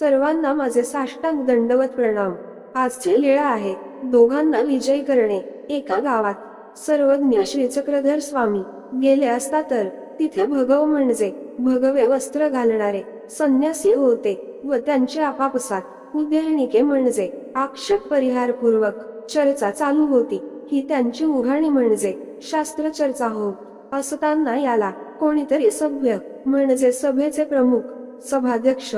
सर्वांना माझे साष्टांग दंडवत प्रणाम. आजची लीळा आहे दोघांना विजय करणे. एका गावात सर्वज्ञ श्रीचक्रधर स्वामी गेले असता तर तिथे भगव म्हणजे भगवे वस्त्र घालणारे संन्यासी होते व त्यांचे आपापसात उद्यानिके म्हणजे आक्षेप परिहार पूर्वक चर्चा चालू होती. ही त्यांची उघाणी म्हणजे शास्त्र चर्चा हो. असताना याला कोणीतरी सभ्य म्हणजे सभेचे प्रमुख सभाध्यक्ष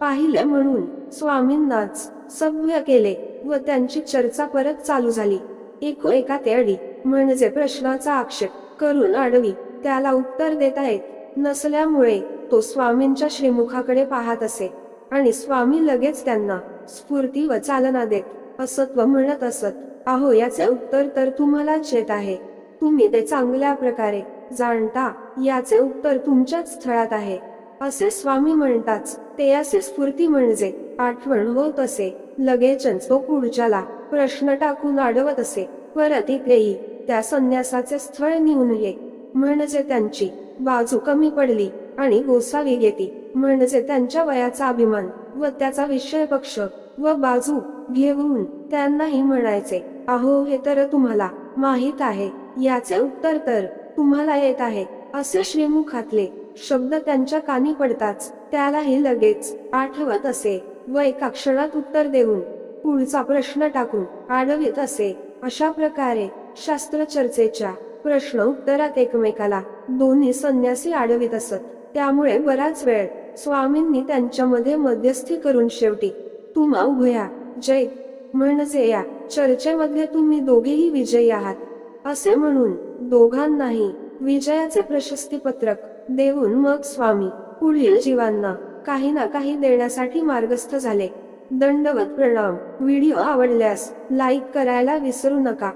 पाहिले म्हणून स्वामींनाच सभ्य केले व त्यांची चर्चा परत चालू झाली. एको एका तेडी म्हणजे प्रश्नाचा आक्षेप करून अडवी त्याला उत्तर देता येत नसल्यामुळे तो स्वामींच्या श्रीमुखाकडे पाहत असे आणि स्वामी लगेच त्यांना स्फूर्ती व चालना देत असत्व म्हणत असत अहो याचे उत्तर तर तुम्हालाच येत आहे. तुम्ही ते चांगल्या प्रकारे जाणता. याचे उत्तर तुमच्याच स्थळात आहे. असे स्वामी म्हणताच ते असे स्फूर्ती म्हणजे आठवण होत असे. लगेचच तो पुढच्याला प्रश्न टाकून अडवत असे. परत इकडेही त्या संन्यासाचे स्थळ निघून ये. म्हणजे त्यांची बाजू कमी पडली आणि गोसावी घेती. म्हणजे त्यांच्या वयाचा अभिमान व त्याचा विषय पक्ष व बाजू घेऊन त्यांनाही म्हणायचे अहो हे तर तुम्हाला माहीत आहे. याचे उत्तर तर तुम्हाला येत आहे. असे श्रीमुखातले शब्द त्यांच्या कानी पडताच त्यालाही लगेच आठवत असे व एका क्षणात उत्तर देऊन पुढचा प्रश्न टाकून आडवित असे. अशा प्रकारे शास्त्र चर्चेच्या प्रश्न उत्तरात एकमेकाला दोन्ही संन्यासी आडवित असत. त्यामुळे बराच वेळ स्वामींनी त्यांच्यामध्ये मध्यस्थी करून शेवटी तुम्हा उभया जय म्हणजे या चर्चेमध्ये तुम्ही दोघेही विजयी आहात असे म्हणून दोघांनाही विजयाचे प्रशस्ती पत्रक देऊन मग स्वामी पुढील जीवांना काही ना काही देण्यासाठी मार्गस्थ झाले. दंडवत प्रणाम. व्हिडिओ आवडल्यास लाईक करायला विसरू नका.